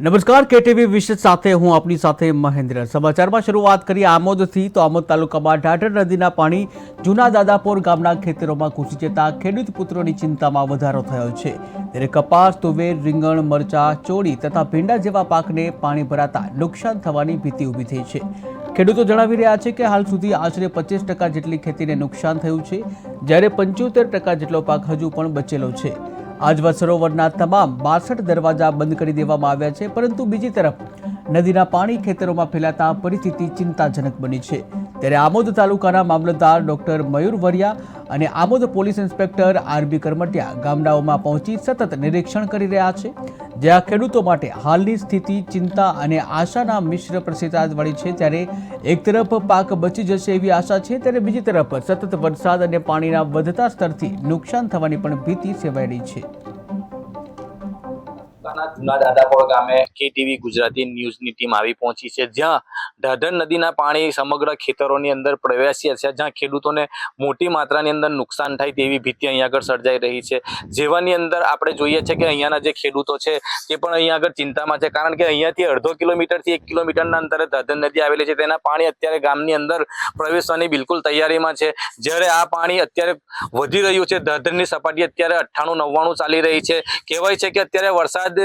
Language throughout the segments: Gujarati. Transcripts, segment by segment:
નમસ્કાર, કેટીવી વિશેષ સાથે હું આપની સાથે મહેન્દ્ર. સમાચારમાં શરૂઆત કરીએ આમોદથી તો આમોદ તાલુકામાં ઢાઢર નદીના પાણી જૂના દાદાપોર ગામના ખેતરોમાં ઘૂસી જતા ખેડૂત પુત્રોની ચિંતામાં વધારો થયો છે. ત્યારે કપાસ, તુવેર, રીંગણ, મરચા, ચોળી તથા ભીંડા જેવા પાકને પાણી ભરાતા નુકસાન થવાની ભીતિ ઊભી થઈ છે. ખેડૂતો જણાવી રહ્યા છે કે હાલ સુધી આશરે પચીસ ટકા જેટલી ખેતીને નુકસાન થયું છે, જ્યારે પંચોતેર ટકા જેટલો પાક હજુ પણ બચેલો છે. આજવા સરોવરના તમામ બાસઠ દરવાજા બંધ કરી દેવામાં આવ્યા છે, પરંતુ બીજી તરફ નદીના પાણી ખેતરોમાં ફેલાતા પરિસ્થિતિ ચિંતાજનક બની છે. ત્યારે આમોદ તાલુકાના મામલતદાર ડોક્ટર મયુર વરિયા અને Amod police inspector R B Karamatiya ગામડાઓમાં પહોંચી સતત નિરીક્ષણ કરી રહ્યા છે જ્યાં ખેડૂતો માટે હાલની સ્થિતિ, ચિંતા અને આશાના મિશ્ર પ્રતિસાદ વળી છે. ત્યારે એક તરફ પાક બચી જશે એવી આશા છે, ત્યારે બીજી તરફ સતત વરસાદ અને પાણીના વધતા સ્તરથી નુકસાન થવાની પણ ભીતિ સેવાઈ રહી છે. તાલુકાના જૂના દાદાપોર ગામે કેટીવી ગુજરાતી ન્યૂઝની ટીમ આવી પહોંચી છે. જ્યાં ઢાઢર નદીના પાણી સમગ્ર ખેતરોની અંદર પ્રવેશ્યા છે. જ્યાં ખેડૂતોને મોટી માત્રાની અંદર નુકસાન થાય તેવી ભીતિ અહીંયા આગળ સર્જાઈ રહી છે. જેવાની અંદર આપણે જોઈએ છે કે અહીંયાના જે ખેડૂતો છે તે પણ અહીંયા આગળ ચિંતામાં છે. કારણ કે અહીંયાથી અડધો કિલોમીટરથી એક કિલોમીટરના અંતરે ઢાઢર નદી આવેલી છે. તેના પાણી અત્યારે ગામની અંદર પ્રવેશવાની બિલકુલ તૈયારીમાં છે. જ્યારે આ પાણી અત્યારે વધી રહ્યું છે. ઢાઢરની સપાટી અત્યારે અઠ્ઠાણું, નવ્વાણું ચાલી રહી છે. કહેવાય છે કે અત્યારે વરસાદ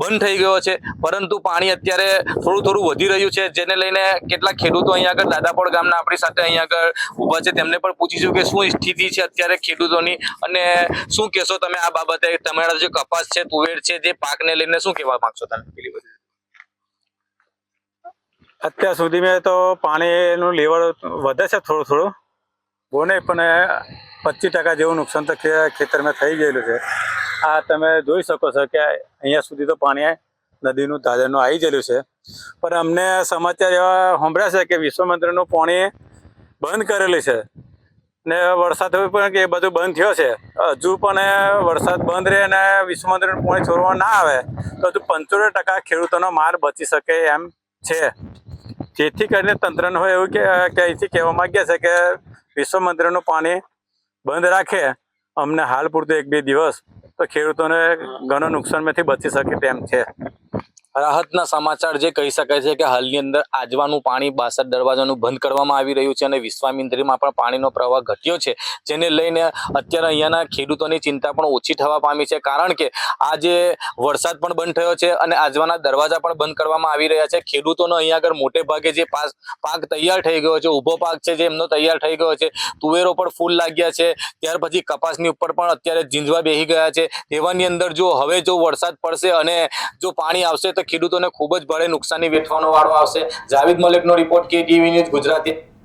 બંધ થઈ ગયો છે. પરંતુ પાણી અત્યારે થોડું થોડું વધી રહ્યું છે. જેને લઈને કેટલાક ખેડૂતો અહીંયા આગળ, દાદાપોળ ગામના આપણી સાથે અહીંયા આગળ ઊભા છે. તેમને પણ પૂછીશું કે શું સ્થિતિ છે અત્યારે ખેડૂતોની અને શું કહેશો તમે આ બાબતે? તમારા જે કપાસ છે, તુવેર છે, જે પાકને લઈને શું કહેવા માંગશો તમે? પેલી બધી અત્યાર સુધી મેં તો પાણીનું લેવલ વધે છે થોડું થોડું. નહીં, પણ પચીસ ટકા જેવું નુકસાન તો ખેતરમાં થઈ ગયેલું છે. આ તમે જોઈ શકો છો કે અહીંયા સુધી તો પાણી નદીનું દાદરનું આવી ગયેલું છે. પણ અમને સમાચાર એવા સાંભળ્યા છે કે વિશ્વ મંદિરનું પાણી બંધ કરેલું છે. ને વરસાદ પણ કે બધું બંધ થયો છે. હજુ પણ વરસાદ બંધ રહે અને વિશ્વ મંદિરનું પાણી છોડવા ના આવે, તો હજુ પંચોતેર ટકા ખેડૂતોનો માર બચી શકે એમ છે. જેથી કરીને તંત્રને હોય એવું કે અહીંથી કહેવા માગ્યા છે કે વિશ્વ મંદિરનું પાણી બંધ રાખે. અમને હાલ પૂરતું એક બે દિવસ તો ખેડૂતોને ઘણું નુકસાનમાંથી બચી શકે તેમ છે. રાહતના સમાચાર જે કહી શકાય છે કે હાલની અંદર આજવાનું પાણી બાસઠ દરવાજાનું બંધ કરવામાં આવી રહ્યું છે અને વિશ્વામિત્રીમાં પણ પાણીનો પ્રવાહ ઘટ્યો છે, જેને લઈને અત્યારે અહીંયાના ખેડૂતોની ચિંતા પણ ઓછી થવા પામી છે. કારણ કે આજે વરસાદ પણ બંધ થયો છે અને આજવાના દરવાજા પણ બંધ કરવામાં આવી રહ્યા છે. ખેડૂતોનો અહીંયા આગળ મોટે ભાગે જે પાક તૈયાર થઈ ગયો છે, ઊભો પાક છે જે એમનો તૈયાર થઈ ગયો છે, તુવેરો પણ ફૂલ લાગ્યા છે. ત્યાર પછી કપાસની ઉપર પણ અત્યારે ઝીંઝવા બેહી ગયા છે. તેવાની અંદર જો હવે જો વરસાદ પડશે અને જો પાણી આવશે તો ખેડૂતોને ખૂબ જ ભારે નુકસાની વેઠવાનો વાળો આવશે. જાવેદ મલિકનો રિપોર્ટ કે ટીવી ન્યૂઝ ગુજરાતી.